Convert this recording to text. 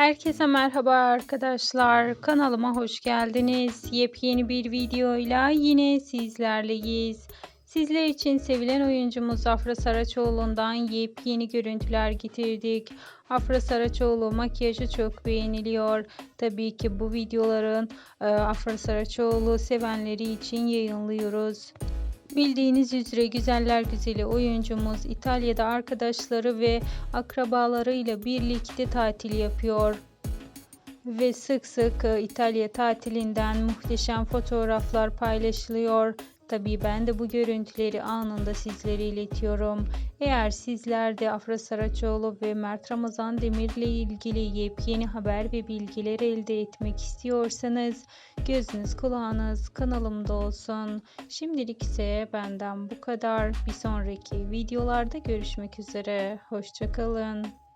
Herkese merhaba arkadaşlar. Kanalıma hoş geldiniz. Yepyeni bir videoyla yine sizlerleyiz. Sizler için sevilen oyuncumuz Afra Saraçoğlu'ndan yepyeni görüntüler getirdik. Afra Saraçoğlu makyajı çok beğeniliyor. Tabii ki bu videoların e, Afra Saraçoğlu sevenleri için yayınlıyoruz. Bildiğiniz üzere güzeller güzeli oyuncumuz İtalya'da arkadaşları ve akrabalarıyla birlikte tatil yapıyor. Ve sık sık e, İtalya tatilinden muhteşem fotoğraflar paylaşılıyor. Tabii ben de bu görüntüleri anında sizlere iletiyorum. Eğer sizler de Afra Saraçoğlu ve Mert Ramazan Demir ile ilgili yepyeni haber ve bilgiler elde etmek istiyorsanız gözünüz kulağınız kanalımda olsun. Şimdilik ise benden bu kadar. Bir sonraki videolarda görüşmek üzere. Hoşçakalın.